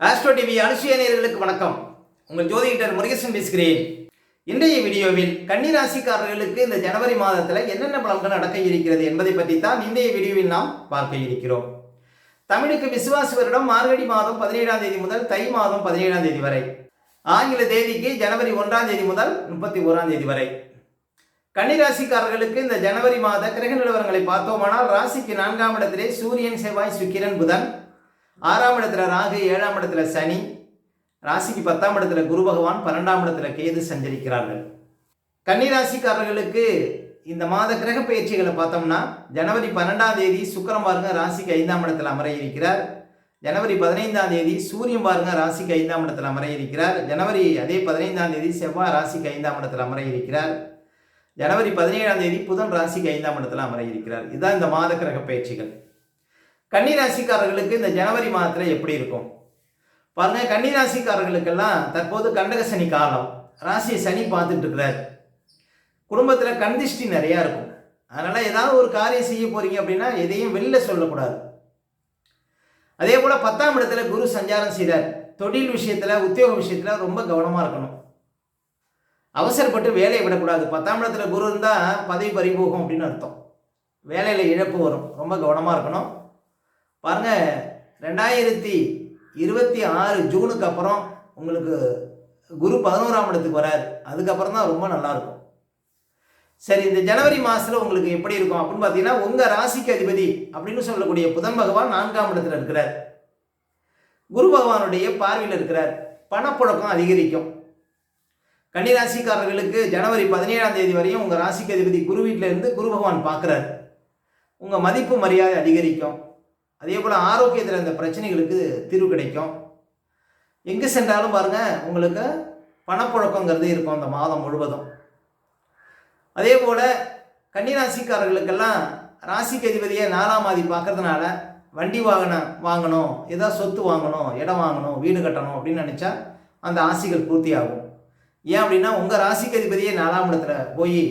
Astro TV அனுஷிய வணக்கம். உங்கள் ஜோதிடர் முருகேசன் பேசுகிறேன். இன்றைய வீடியோவில் கன்னி ராசிக்காரர்களுக்கு இந்த ஜனவரி மாதத்தில் என்னென்ன பலன்கள் நடக்க இருக்கிறது என்பதை பற்றி தான் இன்றைய வீடியோவில் நாம் பார்க்க இருக்கிறோம். தமிழுக்கு விசுவாச வருடம் மார்கழி மாதம் பதினேழாம் தேதி முதல் தை மாதம் பதினேழாம் தேதி வரை. ஆங்கில தேதிக்கு ஜனவரி ஒன்றாம் தேதி முதல் முப்பத்தி ஓராம் தேதி வரை. கன்னிராசிக்காரர்களுக்கு இந்த ஜனவரி மாத கிரக நிலவரங்களை பார்த்தோமானால் ராசிக்கு நான்காம் இடத்திலே சூரியன் செவ்வாய் சுக்கிரன் புதன் ஆறாம் இடத்துல ராகு ஏழாம் இடத்துல சனி ராசிக்கு பத்தாம் இடத்துல குரு பகவான் பன்னெண்டாம் இடத்துல கேது சஞ்சரிக்கிறார்கள். கன்னிராசிக்காரர்களுக்கு இந்த மாத கிரக பயிற்சிகளை பார்த்தோம்னா ஜனவரி பன்னெண்டாம் தேதி சுக்கிரம் பாருங்க ராசிக்கு ஐந்தாம் இடத்துல அமர இருக்கிறார் ஜனவரி பதினைந்தாம் தேதி சூரியன் பாருங்க ராசிக்கு ஐந்தாம் இடத்துல அமர இருக்கிறார் ஜனவரி அதே பதினைந்தாம் தேதி செவ்வாய் ராசிக்கு ஐந்தாம் இடத்துல அமர இருக்கிறார் ஜனவரி பதினேழாம் தேதி புதன் ராசிக்கு ஐந்தாம் இடத்துல அமர இருக்கிறார் இதுதான் இந்த மாத கிரக பயிற்சிகள். கன்னிராசிக்காரர்களுக்கு இந்த ஜனவரி மாதத்தில் எப்படி இருக்கும்? பாருங்க கன்னிராசிக்காரர்களுக்கெல்லாம் தற்போது கண்டக சனி காலம். ராசியை சனி பார்த்துட்டு இருக்கிறார். குடும்பத்தில் கண்திஷ்டி நிறையா இருக்கும். அதனால் ஏதாவது ஒரு காரியம் செய்ய போகிறீங்க அப்படின்னா எதையும் வெளில சொல்லக்கூடாது. அதே போல் பத்தாம் இடத்துல குரு சஞ்சாரம் செய்தார் தொழில் விஷயத்தில் உத்தியோக விஷயத்தில் ரொம்ப கவனமாக இருக்கணும். அவசரப்பட்டு வேலையை விடக்கூடாது. பத்தாம் இடத்துல குரு இருந்தால் பதவி பறிபோகும் அப்படின்னு அர்த்தம். வேலையில் இழப்பு வரும். ரொம்ப கவனமாக இருக்கணும். பாருங்க ரெண்டாயிரத்தி இருபத்தி ஆறு ஜூனுக்கு அப்புறம் உங்களுக்கு குரு பதினோராம் இடத்துக்கு வராரு. அதுக்கப்புறம் தான் ரொம்ப நல்லாயிருக்கும். சரி இந்த ஜனவரி மாதத்தில் உங்களுக்கு எப்படி இருக்கும் அப்படின்னு பார்த்தீங்கன்னா உங்கள் ராசிக்கு அதிபதி அப்படின்னு சொல்லக்கூடிய புதன் பகவான் நான்காம் இடத்துல இருக்கிறார். குரு பகவானுடைய பார்வையில் இருக்கிறார். பணப்புழக்கம் அதிகரிக்கும். கன்னிராசிக்காரர்களுக்கு ஜனவரி பதினேழாம் தேதி வரையும் உங்கள் ராசிக்கு அதிபதி குரு வீட்டில் இருந்து குரு பகவான் பார்க்குறார். உங்கள் மதிப்பு மரியாதை அதிகரிக்கும். அதே போல் ஆரோக்கியத்தில் இந்த பிரச்சனைகளுக்கு தீர்வு கிடைக்கும். எங்கே சென்றாலும் பாருங்கள் உங்களுக்கு பணப்புழக்கங்கிறது இருக்கும் அந்த மாதம் முழுவதும். அதே போல் கன்னிராசிக்காரர்களுக்கெல்லாம் ராசிக்கு அதிபதியை நாலாம் ஆதி பார்க்கறதுனால வண்டி வாகனம் வாங்கணும் ஏதாவது சொத்து வாங்கணும் இடம் வாங்கணும் வீடு கட்டணும் அப்படின்னு நினச்சா அந்த ஆசைகள் பூர்த்தி ஆகும் ஏன் அப்படின்னா உங்கள் ராசிக்கு அதிபதியே நாலாம் இடத்துல போய்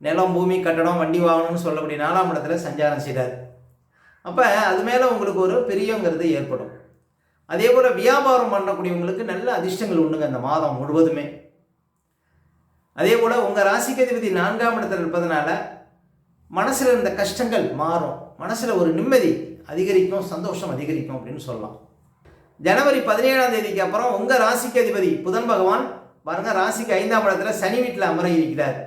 நிலம் பூமி கட்டடம் வண்டி வாங்கணும்னு சொல்லக்கூடிய நாலாம் இடத்துல சஞ்சாரம் செய்கிறார் அப்போ அது மேலே உங்களுக்கு ஒரு பெரியங்கிறது ஏற்படும். அதே போல் வியாபாரம் பண்ணக்கூடியவங்களுக்கு நல்ல அதிர்ஷ்டங்கள் உண்டுங்க இந்த மாதம் முழுவதுமே. அதே போல் உங்கள் ராசிக்கு அதிபதி நான்காம் இடத்தில் இருப்பதனால மனசில் இருந்த கஷ்டங்கள் மாறும். மனசில் ஒரு நிம்மதி அதிகரிக்கும் சந்தோஷம் அதிகரிக்கும் அப்படின்னு சொல்லலாம். ஜனவரி பதினேழாம் தேதிக்கு அப்புறம் உங்கள் ராசிக்கு அதிபதி புதன் பகவான் பாருங்க ராசிக்கு ஐந்தாம் இடத்துல சனி வீட்டில் அமர இருக்கிறார்.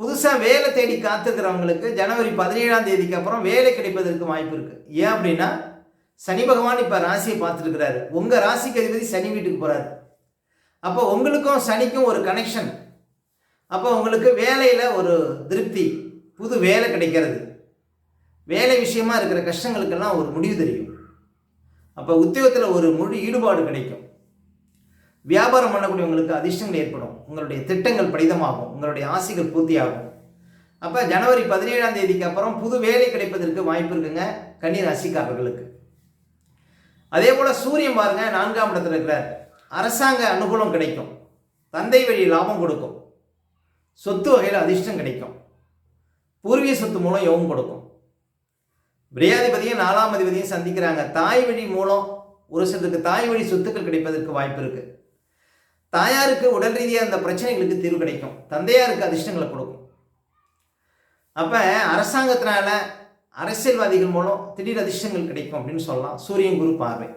புதுசாக வேலை தேடி காத்துக்கிறவங்களுக்கு ஜனவரி பதினேழாம் தேதிக்கு அப்புறம் வேலை கிடைப்பதற்கு வாய்ப்பு இருக்குது ஏன் அப்படின்னா சனி பகவான் இப்போ ராசியை பார்த்துருக்கிறாரு. உங்கள் ராசிக்கு அதிபதி சனி வீட்டுக்கு போகிறாரு அப்போ உங்களுக்கும் சனிக்கும் ஒரு கனெக்ஷன் அப்போ உங்களுக்கு வேலையில் ஒரு திருப்தி புது வேலை கிடைக்கிறது. வேலை விஷயமா இருக்கிற கஷ்டங்களுக்கெல்லாம் ஒரு முடிவு தெரியும். அப்போ உத்தியோகத்தில் ஒரு முழு ஈடுபாடு கிடைக்கும். வியாபாரம் பண்ணக்கூடியவங்களுக்கு அதிர்ஷ்டங்கள் ஏற்படும். உங்களுடைய திட்டங்கள் படிதமாகும் உங்களுடைய ஆசைகள் பூர்த்தியாகும். அப்போ ஜனவரி பதினேழாம் தேதிக்கு அப்புறம் புது வேலை கிடைப்பதற்கு வாய்ப்பு இருக்குங்க கன்னி ராசிக்காரர்களுக்கு. அதே போல் சூரியன் பாருங்க நான்காம் இடத்துல இருக்கிறார் அரசாங்க அனுகூலம் கிடைக்கும். தந்தை வழி லாபம் கொடுக்கும். சொத்து வகையில் அதிர்ஷ்டம் கிடைக்கும். பூர்வீக சொத்து மூலம் யோகம் கொடுக்கும். விரையாதிபதியும் நாலாம் அதிபதியும் சந்திக்கிறாங்க. தாய் வழி மூலம் ஒரு சிலருக்கு தாய் வழி சொத்துக்கள் கிடைப்பதற்கு வாய்ப்பு இருக்குது தாயாருக்கு உடல் ரீதியாக அந்த பிரச்சனைகளுக்கு தீர்வு கிடைக்கும். தந்தையாருக்கு அதிர்ஷ்டங்களை கொடுக்கும். அப்போ அரசாங்கத்தினால அரசியல்வாதிகள் மூலம் திடீர் அதிர்ஷ்டங்கள் கிடைக்கும் அப்படின்னு சொல்லலாம். சூரியன் குரு பார்வை.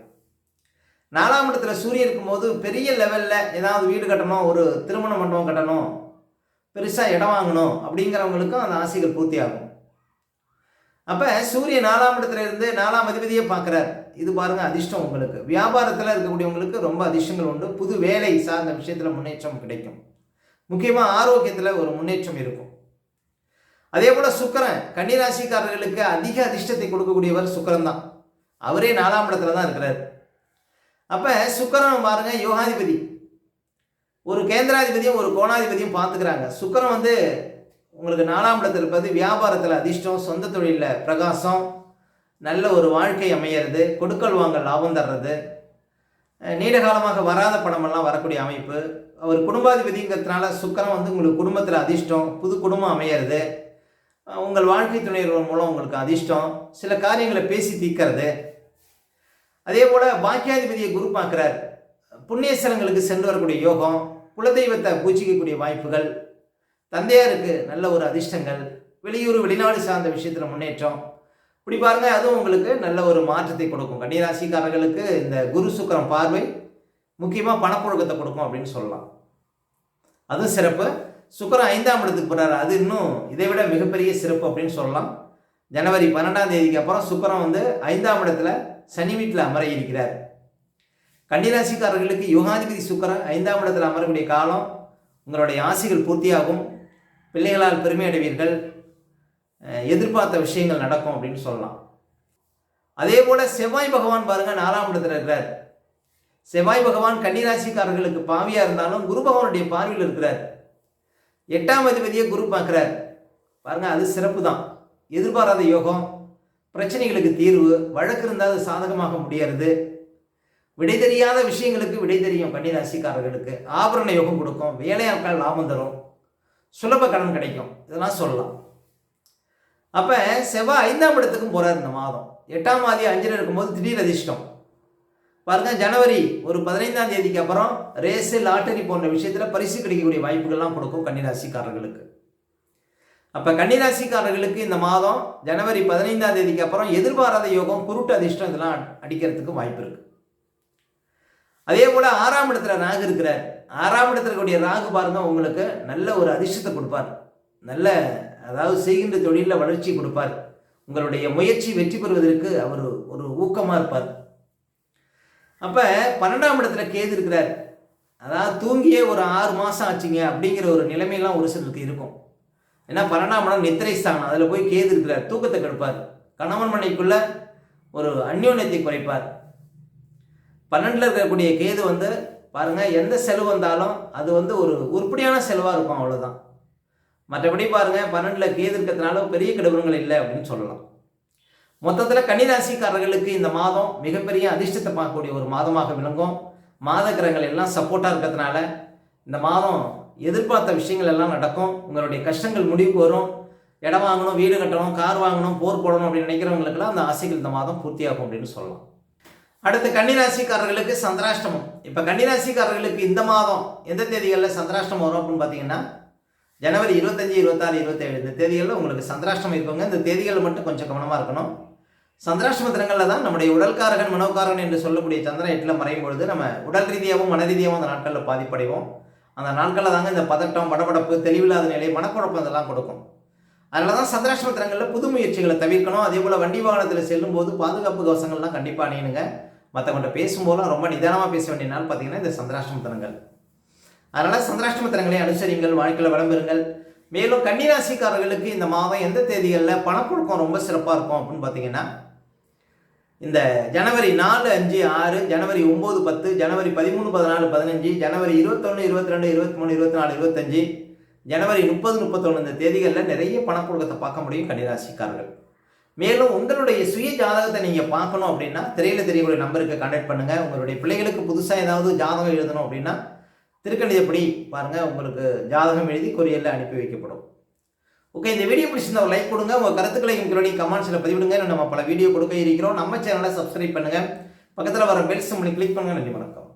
நாலாம் இடத்துல சூரியன் இருக்கும்போது பெரிய லெவலில் ஏதாவது வீடு கட்டணும் ஒரு திருமண மண்டபம் கட்டணும் பெருசாக இடம் வாங்கணும் அப்படிங்கிறவங்களுக்கும் அந்த ஆசைகள் பூர்த்தி ஆகும் அப்போ சூரிய நாலாம் இடத்துல இருந்து நாலாம் அதிபதியை பார்க்குறார். இது பாருங்க அதிர்ஷ்டம் உங்களுக்கு. வியாபாரத்தில் இருக்கக்கூடியவங்களுக்கு ரொம்ப அதிர்ஷ்டங்கள் உண்டு. புது வேலை சார்ந்த விஷயத்தில் முன்னேற்றம் கிடைக்கும். முக்கியமாக ஆரோக்கியத்தில் ஒரு முன்னேற்றம் இருக்கும். அதே போல் சுக்கரன் கன்னிராசிக்காரர்களுக்கு அதிக அதிர்ஷ்டத்தை கொடுக்கக்கூடியவர் சுக்கரன் தான். அவரே நாலாம் இடத்துல தான் இருக்கிறார். அப்போ சுக்கரன் பாருங்க யோகாதிபதி. ஒரு கேந்திராதிபதியும் ஒரு கோணாதிபதியும் பார்த்துக்கிறாங்க. சுக்கரன் வந்து உங்களுக்கு நாலாம் இடத்துல இருப்பது வியாபாரத்தில் அதிர்ஷ்டம் சொந்த தொழிலில் பிரகாசம் நல்ல ஒரு வாழ்க்கை அமையிறது கொடுக்கல் வாங்க லாபம் தர்றது நீண்ட காலமாக வராத படமெல்லாம் வரக்கூடிய அமைப்பு. அவர் குடும்பாதிபதிங்கிறதுனால சுக்கரம் வந்து உங்களுக்கு குடும்பத்தில் அதிர்ஷ்டம் புது குடும்பம் அமையிறது. உங்கள் வாழ்க்கை துணையர்கள் மூலம் உங்களுக்கு அதிர்ஷ்டம் சில காரியங்களை பேசி தீர்க்கிறது. அதே போல் பாக்கியாதிபதியை குரு பார்க்குறார். புண்ணியஸ்தலங்களுக்கு சென்று வரக்கூடிய யோகம் குலதெய்வத்தை பூச்சிக்கக்கூடிய வாய்ப்புகள் தந்தையாருக்கு நல்ல ஒரு அதிர்ஷ்டங்கள் வெளியூர் வெளிநாடு சார்ந்த விஷயத்தில் முன்னேற்றம். இப்படி பாருங்க அதுவும் உங்களுக்கு நல்ல ஒரு மாற்றத்தை கொடுக்கும். கன்னிராசிக்காரர்களுக்கு இந்த குரு சுக்கரம் பார்வை முக்கியமாக பணப்புழக்கத்தை கொடுக்கும் அப்படின்னு சொல்லலாம். அதுவும் சிறப்பு. சுக்கரம் ஐந்தாம் இடத்துக்கு போகிறாரு அது இன்னும் இதை விட மிகப்பெரிய சிறப்பு அப்படின்னு சொல்லலாம். ஜனவரி பன்னெண்டாம் தேதிக்கு அப்புறம் சுக்கரம் வந்து ஐந்தாம் இடத்துல சனி வீட்டில் அமர இருக்கிறார். கன்னிராசிக்காரர்களுக்கு யுகாதிபதி சுக்கிரன் ஐந்தாம் இடத்துல அமரக்கூடிய காலம் உங்களுடைய ஆசைகள் பூர்த்தியாகும். பிள்ளைகளால் பெருமை அடைவீர்கள் எதிர்பார்த்த விஷயங்கள் நடக்கும் அப்படின்னு சொல்லலாம். அதே போல செவ்வாய் பகவான் பாருங்க நாலாம் இடத்துல இருக்கிறார். செவ்வாய் பகவான் கன்னிராசிக்காரர்களுக்கு பாவியா இருந்தாலும் குரு பகவானுடைய பார்வையில் இருக்கிறார். எட்டாம் அதிபதியை குரு பார்க்குறார். பாருங்க அது சிறப்பு தான் எதிர்பாராத யோகம் பிரச்சனைகளுக்கு தீர்வு வழக்கு இருந்தால் அது சாதகமாக முடியறது. விடை தெரியாத விஷயங்களுக்கு விடை தெரியும் கன்னிராசிக்காரர்களுக்கு. ஆபரண யோகம் கொடுக்கும் வேலையாட்கள் லாபம் தரும். சுலப கடன் கிடைக்கும். இதெல்லாம் சொல்லலாம். அப்போ செவ்வாய் ஐந்தாம் இடத்துக்கும் போகிறார் இந்த மாதம். எட்டாம் மாதி அஞ்சில் இருக்கும்போது திடீர் அதிர்ஷ்டம். பாருங்க ஜனவரி ஒரு பதினைந்தாம் தேதிக்கு அப்புறம் ரேஸு லாட்டரி போன்ற விஷயத்தில் பரிசு கிடைக்கக்கூடிய வாய்ப்புகள்லாம் கொடுக்கும் கன்னிராசிக்காரர்களுக்கு. அப்போ கன்னிராசிக்காரர்களுக்கு இந்த மாதம் ஜனவரி பதினைந்தாம் தேதிக்கு அப்புறம் எதிர்பாராத யோகம் குருட்டு அதிர்ஷ்டம் இதெல்லாம் அடிக்கிறதுக்கு வாய்ப்பு இருக்குது அதே போல் ஆறாம் இடத்துல ராகு இருக்கிறார். ஆறாம் இடத்துல கூடிய ராகு பாருங்க உங்களுக்கு நல்ல ஒரு அதிர்ஷ்டத்தை கொடுப்பார். நல்ல அதாவது செய்கின்ற தொழிலில் வளர்ச்சி கொடுப்பார். உங்களுடைய முயற்சி வெற்றி பெறுவதற்கு அவர் ஒரு ஊக்கமாக இருப்பார். அப்போ பன்னெண்டாம் இடத்துல கேது இருக்கிறார். அதாவது தூங்கியே ஒரு ஆறு மாதம் ஆச்சுங்க அப்படிங்கிற ஒரு நிலைமையெல்லாம் ஒரு சிலருக்கு இருக்கும். ஏன்னா பன்னெண்டாம் இடம் நித்திரை ஸ்தானம் அதில் போய் கேது இருக்கிறார். தூக்கத்தை கெடுப்பார். கணவன் மனைக்குள்ள ஒரு அந்யோன்யத்தை குறைப்பார். பன்னெண்டில் இருக்கக்கூடிய கேது வந்து பாருங்கள் எந்த செலவு வந்தாலும் அது வந்து ஒரு உருப்படியான செலவாக இருக்கும் அவ்வளோதான் மற்றபடி பாருங்கள் பன்னெண்டில் கேது இருக்கிறதுனால பெரிய கெடுபங்கள் இல்லை அப்படின்னு சொல்லலாம். மொத்தத்தில் கன்னிராசிக்காரர்களுக்கு இந்த மாதம் மிகப்பெரிய அதிர்ஷ்டத்தை பார்க்கக்கூடிய ஒரு மாதமாக விளங்கும். மாத கிரகங்கள் எல்லாம் சப்போர்ட்டாக இருக்கிறதுனால இந்த மாதம் எதிர்பார்த்த விஷயங்கள் எல்லாம் நடக்கும். உங்களுடைய கஷ்டங்கள் முடிவுக்கு வரும். இடம் வாங்கணும் வீடு கட்டணும் கார் வாங்கணும் போர் போடணும் அப்படின்னு நினைக்கிறவங்களுக்கெல்லாம் அந்த ஆசைகள் இந்த மாதம் பூர்த்தியாகும் அப்படின்னு சொல்லலாம். அடுத்து கன்னிராசிக்காரர்களுக்கு சந்திராஷ்டமம். இப்போ கன்னிராசிக்காரர்களுக்கு இந்த மாதம் எந்த தேதிகளில் சந்திராஷ்டமம் வரும் அப்படின்னு பார்த்தீங்கன்னா ஜனவரி இருபத்தஞ்சி இருபத்தாறு இருபத்தேழு இந்த தேதிகளில் உங்களுக்கு சந்திராஷ்டமம் இருக்குங்க. இந்த தேதிகளில் மட்டும் கொஞ்சம் கவனமாக இருக்கணும். சந்திராஷ்டம தினங்களில் தான் நம்முடைய உடல்காரகன் மனோகாரகன் என்று சொல்லக்கூடிய சந்திரன் எட்டில் மறையும் பொழுது நம்ம உடல் ரீதியாகவும் மன ரீதியாகவும் அந்த நாட்களில் பாதிப்படைவோம். அந்த நாட்களில் தாங்க இந்த பதட்டம் படபடப்பு தெளிவில்லாத நிலை மனக்குழப்பம் இதெல்லாம் கொடுக்கும். அதனால தான் சந்திராஷ்டம தினங்களில் புது முயற்சிகளை தவிர்க்கணும். அதே போல் வண்டி வாகனத்தில் செல்லும் போது பாதுகாப்பு கவசங்கள்லாம் கண்டிப்பாக அணியணுங்க. மற்றவங்கள்ட்ட பேசும்போதுலாம் ரொம்ப நிதானமாக பேச வேண்டிய நாள் பார்த்தீங்கன்னா இந்த சந்திராஷ்டம தினங்கள் அதனால் சந்திராஷ்டம தினங்களை அனுசரிங்கள் வாழ்க்கையில் விளம்பருங்கள் மேலும் கன்னிராசிக்காரர்களுக்கு இந்த மாதம் எந்த தேதிகளில் பணப்புழக்கம் ரொம்ப சிறப்பாக இருக்கும் அப்படின்னு பார்த்தீங்கன்னா இந்த ஜனவரி நாலு அஞ்சு ஆறு ஜனவரி ஒம்பது பத்து ஜனவரி பதிமூணு பதினாலு பதினஞ்சு ஜனவரி இருபத்தொன்று இருபத்தி ரெண்டு இருபத்தி மூணு இருபத்தி நாலு இருபத்தஞ்சு ஜனவரி முப்பது முப்பத்தொன்று இந்த தேதிகளில் நிறைய பணப்புழக்கத்தை பார்க்க முடியும் கன்னிராசிக்காரர்கள். மேலும் உங்களுடைய சுய ஜாதகத்தை நீங்கள் பார்க்கணும் அப்படின்னா திரையில் தெரியக்கூடிய நம்பருக்கு கான்டாக்ட் பண்ணுங்கள் உங்களுடைய பிள்ளைகளுக்கு புதுசாக ஏதாவது ஜாதகம் எழுதணும் அப்படின்னா திருக்கணிதப்படி பாருங்கள் உங்களுக்கு ஜாதகம் எழுதி கொரியரில் அனுப்பி வைக்கப்படும். ஓகே இந்த வீடியோ பிடிச்சிருந்தா ஒரு லைக் கொடுங்க. உங்கள் கருத்துக்களை எங்களுடைய கமெண்ட்ஸில் பதிவிடுங்க. நம்ம பல வீடியோ கொடுக்க இருக்கிறோம். நம்ம சேனலை சப்ஸ்கிரைப் பண்ணுங்கள் பக்கத்தில் வர பெல் சிம்மனை கிளிக் பண்ணுங்கள் நன்றி வணக்கம்.